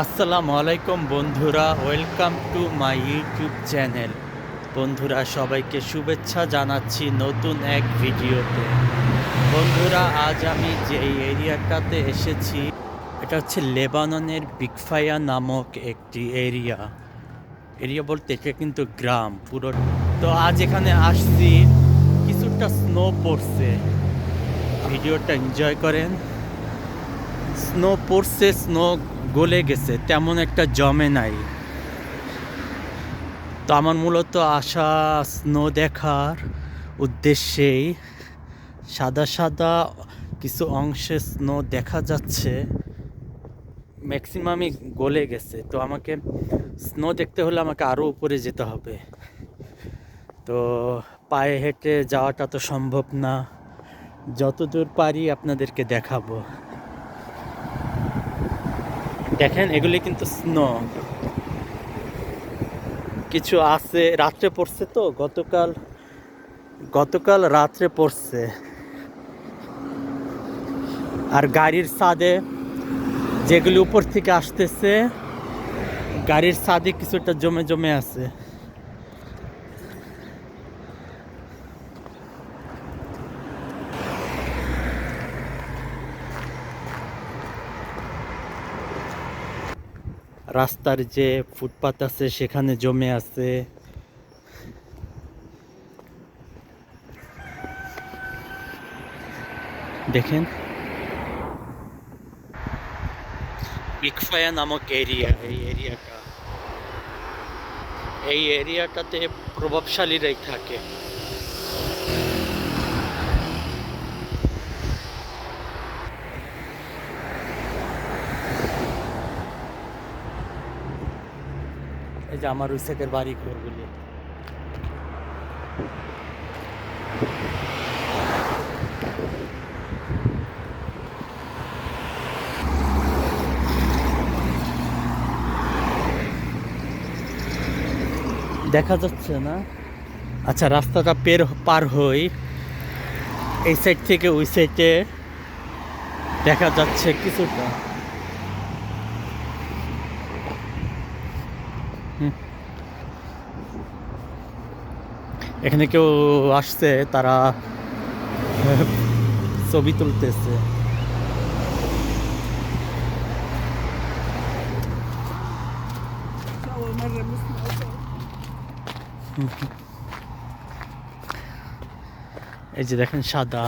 আসসালামু আলাইকুম বন্ধুরা, welcome to my YouTube channel. বন্ধুরা, সবাইকে শুভেচ্ছা জানাচ্ছি নতুন এক ভিডিওতে। বন্ধুরা, আজ আমি যে এই এরিয়াটাতে এসেছি, এটা হচ্ছে লেবাননের বিকফায়া নামক একটি এরিয়া। এরিয়া বলতে এটা কিন্তু গ্রাম, পুরো। তো আজ এখানে আসছি, কিছুটা স্নো পড়ছে। ভিডিওটা এনজয় করেন। স্নো পড়ছে, স্নো গলে গেছে, তেমন একটা জমে নাই। তো আমার মূলত আশা স্নো দেখার উদ্দেশ্যেই সাদা সাদা কিছু অংশে স্নো দেখা যাচ্ছে। ম্যাক্সিমামই গলে গেছে। তো আমাকে স্নো দেখতে হলে আমাকে আরও উপরে যেতে হবে। তো পায়ে হেঁটে যাওয়াটা তো সম্ভব না। যতদূর পারি আপনাদেরকে দেখাবো। দেখেন, এগুলি কিন্তু স্নো। কিছু আছে, রাত্রে পড়ছে তো, গতকাল গতকাল রাত্রে পড়ছে। আর গাড়ির ছাদে যেগুলি উপর থেকে আসতেছে, গাড়ির ছাদে কিছুটা জমে জমে আছে। রাস্তার যে ফুটপাত আছে, সেখানে জমে আছে। দেখেন। বিকফায়া নামক এরিয়া, এই এরিয়াটা। এই এরিয়াটাতে প্রভাবশালীরাই থাকে। যে আমার উইসেকের বাড়ি ঘরগুলি দেখা যাচ্ছে না? আচ্ছা রাস্তাটা পের পার হই। এই সাইড থেকে ওই সাইডে দেখা যাচ্ছে কিছুটা। এখানে কেউ আসছে, তারা ছবি তুলতেছে। এই যে দেখেন সাদা।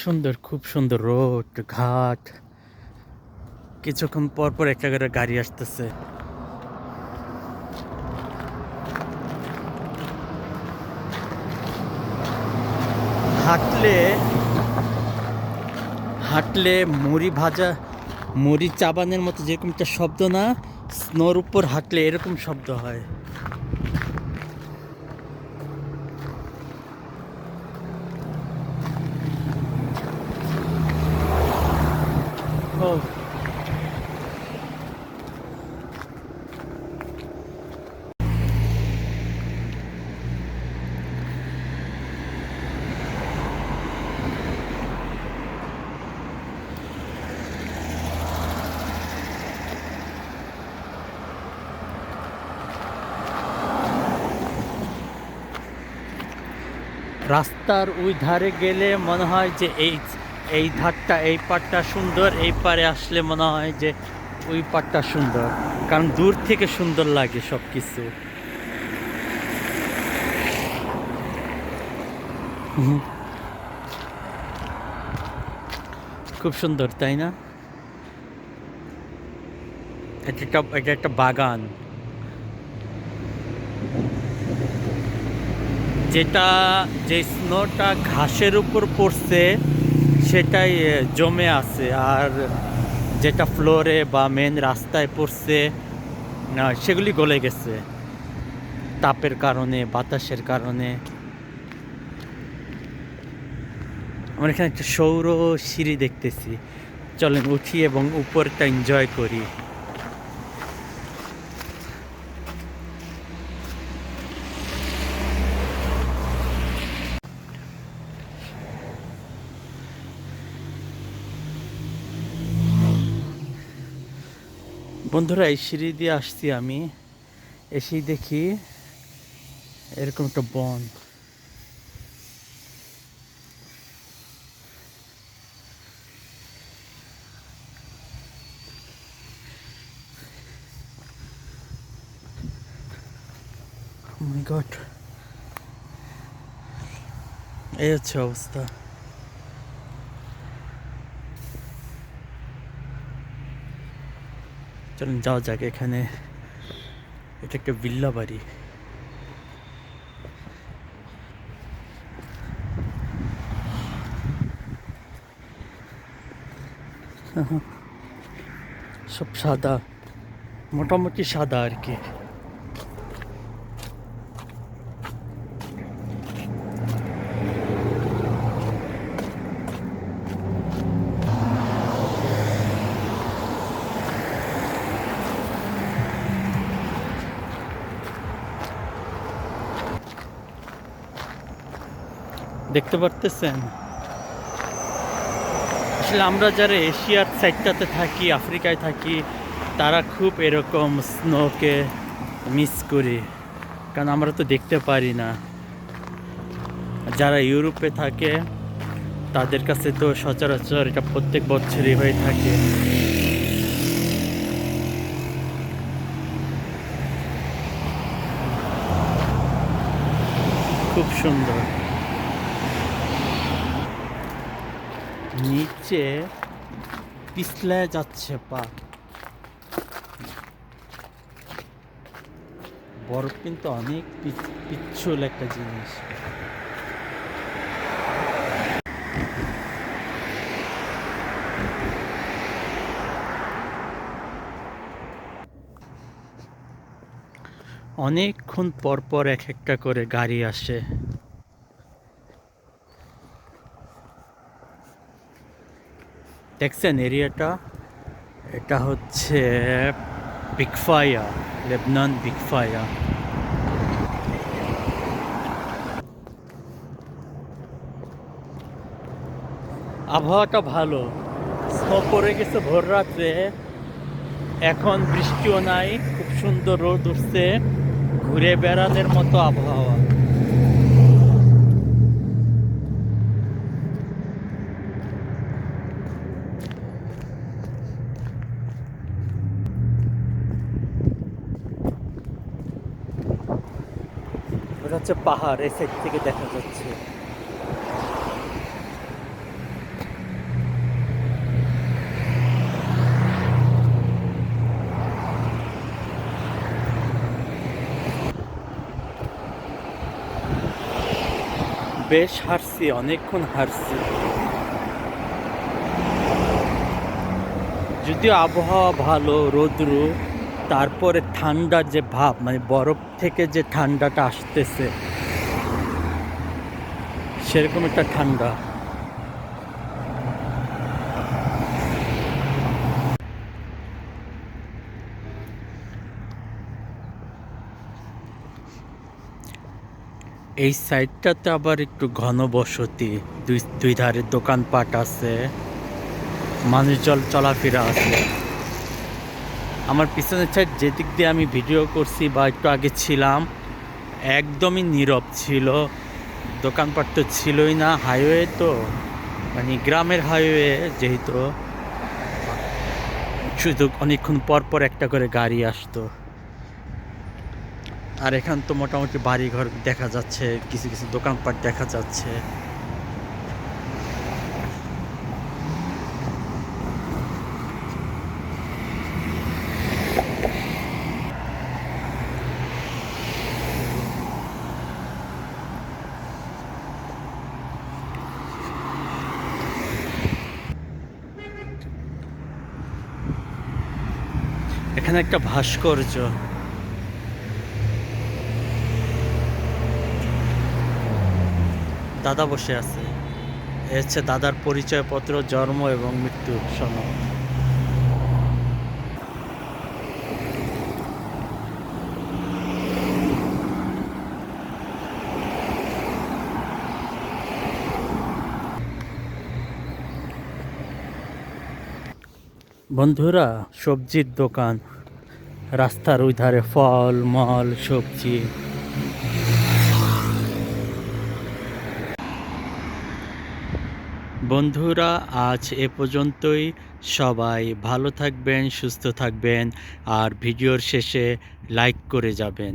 সুন্দর, খুব সুন্দর রোড, ঘাট। কিছুক্ষণ পর পর একটা করে গাড়ি আসতেছে। হাঁটলে হাঁটলে মুড়ি ভাজা, মুড়ি চাবানের মতো যেরকম একটা শব্দ না, স্নোর উপর হাঁটলে এরকম শব্দ হয়। রাস্তার ওই ধারে গেলে মনে হয় যে এই এই ধারটা, এই পাটটা সুন্দর, এই পারে আসলে মনে হয় যে ওই পাটটা সুন্দর। কারণ দূর থেকে সুন্দর লাগে সব কিছু খুব সুন্দর, তাই না? এটা একটা এটা একটা বাগান। যেটা, যে স্নোটা ঘাসের উপর পড়ছে, সেটাই জমে আছে। আর যেটা ফ্লোরে বা মেন রাস্তায় পড়ছে সেগুলি গলে গেছে। তাপের কারণে, বাতাসের কারণে। আমরা এখানে একটা সৌর সিঁড়ি দেখতেছি। চলেন উঠি এবং উপরটা এনজয় করি। বন্ধুরা, এই সিঁড়ি দিয়ে আসছি আমি। এসেই দেখি এরকম একটা বন। Oh এই হচ্ছে অবস্থা। চলুন যাওয়া যাক এখানে এটা একটা বিল্লা বাড়ি। সব সাদা মোটামুটি সাদা আর কি। দেখতে পারতেছেন? আসলে আমরা যারা এশিয়ার সাইডটাতে থাকি, আফ্রিকায় থাকি, তারা খুব এরকম স্নোকে মিস করি। কারণ আমরা তো দেখতে পারি না। যারা ইউরোপে থাকে, তাদের কাছে তো সচরাচর এটা প্রত্যেক বছরই হয়ে থাকে। খুব সুন্দর। নিচে পিছলে যাচ্ছে পা। বরফ কিন্তু অনেক পিচ- পিচ্ছল একটা জিনিস। অনেকক্ষণ পর পর এক একটা করে গাড়ি আসে। দেখছেন এরিয়াটা এটা হচ্ছে বিগফায়া লেবনান বিগফায়া আবহাওয়াটা ভালো। স্নো গেছে ভোর রাত্রে। এখন বৃষ্টিও নাই, খুব সুন্দর রোদ উঠছে। ঘুরে বেড়ানোর মতো আবহাওয়া। ওটা হচ্ছে পাহাড়, এই সাইড থেকে দেখা যাচ্ছে। বেশ হারছি অনেকক্ষণ হারছি যদিও আবহাওয়া ভালো, রোদ্রু তারপরে ঠান্ডার যে ভাব মানে বরফ থেকে যে ঠান্ডাটা আসতেছে, সেরকম একটা ঠান্ডা। এই সাইডটাতে আবার একটু ঘন বসতি, দুই দুই ধারে দোকানপাট আছে, মানুষজন চলাফেরা আছে। আমার পিছনের সাইড যেদিক দিয়ে আমি ভিডিও করছি বা একটু আগে ছিলাম, একদমই নীরব ছিল। দোকানপাট তো ছিলই না হাইওয়ে তো মানে গ্রামের হাইওয়ে যেহেতু। শুধু অনেকক্ষণ পর পর একটা করে গাড়ি আসতো। আর এখান তো মোটামুটি বাড়ি ঘর দেখা যাচ্ছে, কিছু কিছু দোকানপাট দেখা যাচ্ছে। এখানে একটা ভাস্কর্য। দাদা বসে আছে। এ হচ্ছে দাদার পরিচয়পত্র, জন্ম এবং মৃত্যু সনদ। বন্ধুরা, সবজির দোকান। রাস্তার ওই ধারে ফল, মল, সবজি। বন্ধুরা, আজ এ পর্যন্তই। সবাই ভালো থাকবেন, সুস্থ থাকবেন, আর ভিডিওর শেষে লাইক করে যাবেন।